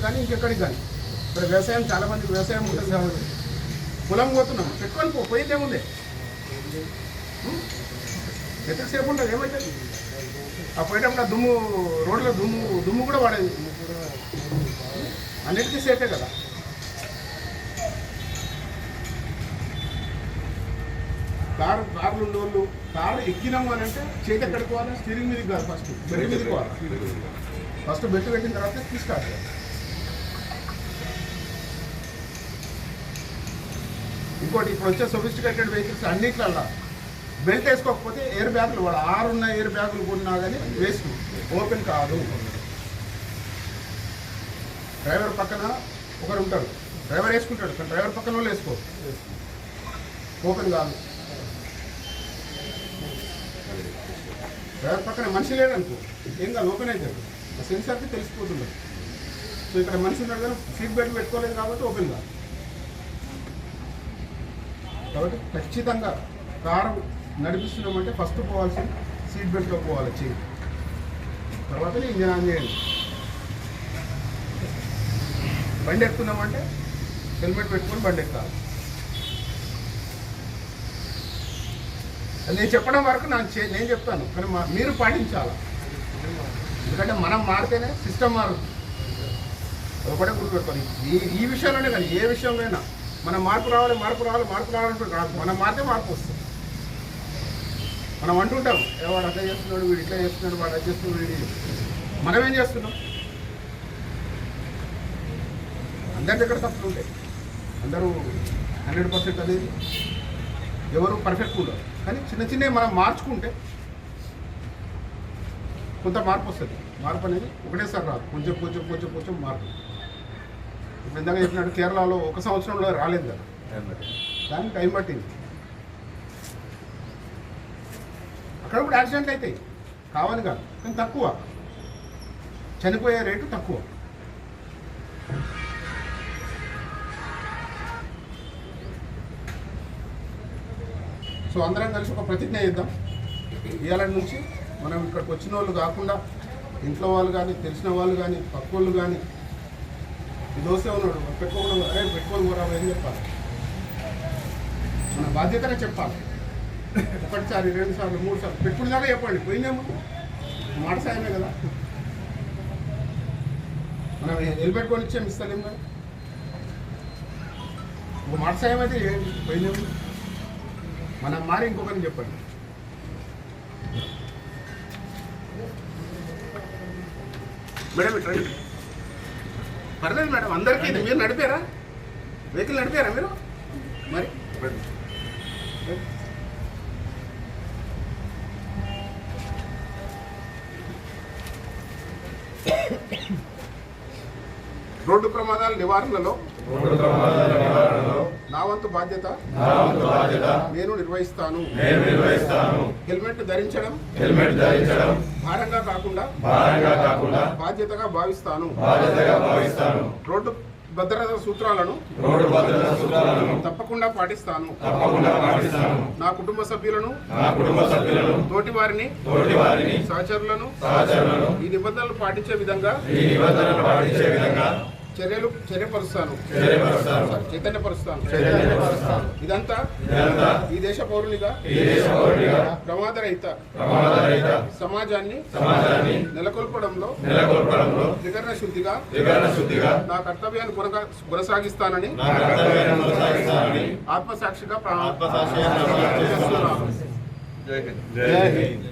పొలానికి కానీ ఇంకెక్కడికి కానీ. ఇప్పుడు వ్యవసాయం చాలా మందికి వ్యవసాయం ఉంటుంది కాబట్టి. పొలం పోతున్నాం పెట్టుకొని పో పోయింది ఏముంది? ఎంతసేపు ఉంటుంది? ఏమవుతుంది ఆ పోయేటప్పుడు ఆ దుమ్ము రోడ్లో దుమ్ము దుమ్ము కూడా పడేది అన్నిటికీ సేఫే కదా. కారు కార్లు ఉన్నోళ్ళు కారు ఎక్కినాము అని అంటే చేతి ఎక్కడికి పోవాలి? స్టీరింగ్ మీదకి కాదు ఫస్ట్. బెడ్ మీదకి పోవాలి. ఫస్ట్ బెడ్ పెట్టిన తర్వాత తీసుకాదు ఇంకోటి ఇప్పుడు వచ్చే సొఫిస్టికేటెడ్ వెహికల్స్ అన్నిట్లల్లా. బెల్ట్ వేసుకోకపోతే ఎయిర్ బ్యాగులు వాడు ఆరున్న ఎయిర్ బ్యాగులు కొన్నా కానీ వేస్ట్ ఓపెన్ కాదు. డ్రైవర్ పక్కన ఒకరు ఉంటారు. డ్రైవర్ వేసుకుంటాడు కానీ డ్రైవర్ పక్కన వాళ్ళు వేసుకో ఓపెన్ కాదు. డ్రైవర్ పక్కన మనిషి లేడనుకో ఏం కాదు ఓపెన్ అవుతాడు సెన్సార్కి తెలిసిపోతుంది. సో ఇక్కడ మనిషి ఉన్నాడు కానీ సీట్ బెల్ట్ పెట్టుకోలేదు కాబట్టి ఓపెన్ కాదు. కాబట్టి ఖచ్చితంగా కారు నడిపిస్తున్నామంటే ఫస్ట్ పోవాల్సి సీట్ బెల్ట్లో పోవాలి చేయి తర్వాత ఇంజన్ ఆన్ చేయండి బండి ఎక్కుతున్నామంటే హెల్మెట్ పెట్టుకొని బండి ఎక్కాలి. నేను చెప్పడం వరకు నాకు నేను చెప్తాను కానీ మీరు పాటించాలి? ఎందుకంటే మనం మారితేనే సిస్టమ్ మారుతుంది. ఒకటే గుర్తుపెట్టుకోవాలి. ఈ ఈ విషయంలోనే కానీ ఏ విషయంలో అయినా మనం మార్పు రావాలి మార్పు రావాలి మార్పు రావాలంటే రాదు మనం మారితే మార్పు వస్తుంది. మనం అంటుంటాం ఏ వాడు అట్లా చేస్తున్నాడు వీడు ఇట్లా చేస్తున్నాడు వాడు అది చేస్తున్నాడు. మనం ఏం చేస్తున్నాం? అందరి దగ్గర తప్పులు ఉంటాయి. అందరూ హండ్రెడ్ పర్సెంట్ అనేది ఎవరు పర్ఫెక్ట్ ఉండరు. కానీ చిన్న చిన్నవి మనం మార్చుకుంటే కొంత మార్పు వస్తుంది. మార్పు అనేది ఒకటేసారి రాదు. కొంచెం కొంచెం కొంచెం కొంచెం మార్పు. ఇందాక చెప్పినట్టు కేరళలో ఒక సంవత్సరంలో రాలేదు కదా. దానికి టైం పట్టింది. అక్కడ కూడా యాక్సిడెంట్ అవుతాయి కావాలి కాదు. కానీ తక్కువ. చనిపోయే రేటు తక్కువ. సో అందరం కలిసి ఒక ప్రతిజ్ఞ చేద్దాం. ఇవాళ నుంచి మనం ఇక్కడికి వచ్చిన వాళ్ళు కాకుండా ఇంట్లో వాళ్ళు కానీ తెలిసిన వాళ్ళు కానీ పక్క వాళ్ళు కానీ ఈ ఉన్నాడు పెట్టుకోకుండా అరే పెట్టుకొని పోరావు ఏం చెప్పాలి. మన బాధ్యతనే చెప్పాలి. ఒకటిసారి రెండు సార్లు మూడు సార్లు పెట్టుకుని దాకా చెప్పండి. పోయిందేమో మాట సాయమే కదా. మనం హెల్మెట్ కొని ఇచ్చాం ఇస్తాలేం కదా ఒక మాట సాయం అయితే పోయిందేమో మనం మారి ఇంకొకరిని చెప్పండి. మేడం ఇట్లా పర్లేదు మేడం అందరికీ ఇది. మీరు నడిపారా? వెహికల్ నడిపారా మీరు? మరి? రండి. రోడ్డు ప్రమాదాల నివారణలో వంతు బాధ్యత? నేను నిర్వహిస్తాను. నేను నిర్వహిస్తాను. హెల్మెట్ ధరించడం? హెల్మెట్ ధరించడం. భారంగా కాకుండా? భారంగా కాకుండా. బాధ్యతగా భావిస్తాను. బాధ్యతగా భావిస్తాను. రోడ్డు భద్రతా సూత్రాలను? రోడ్డు భద్రతా సూత్రాలను. తప్పకుండా పాటిస్తాను. తప్పకుండా పాటిస్తాను. నా కుటుంబ సభ్యులను? నా కుటుంబ సభ్యులను. తోటి వారిని తోటి వారిని సహచరులను? సహచరులను. ఈ నిబంధనలు పాటించే విధంగా? ఈ నిబంధనలు పాటించే విధంగా. చర్యలు చర్యపరుస్తాను. చైతన్యపరుస్తాను. ఇదంతా ఈ దేశ పౌరునిగా ఈ దేశ పౌరునిగా ప్రమాదరహిత ప్రమాదరహిత సమాజాన్ని సమాజాన్ని నెలకొల్పడంలో నెలకొల్పడంలో త్రికరణ శుద్ధిగా నా కర్తవ్యాన్ని కొనసాగిస్తానని నా కర్తవ్యాన్ని కొనసాగిస్తానని ఆత్మసాక్షిగా జై హింద్.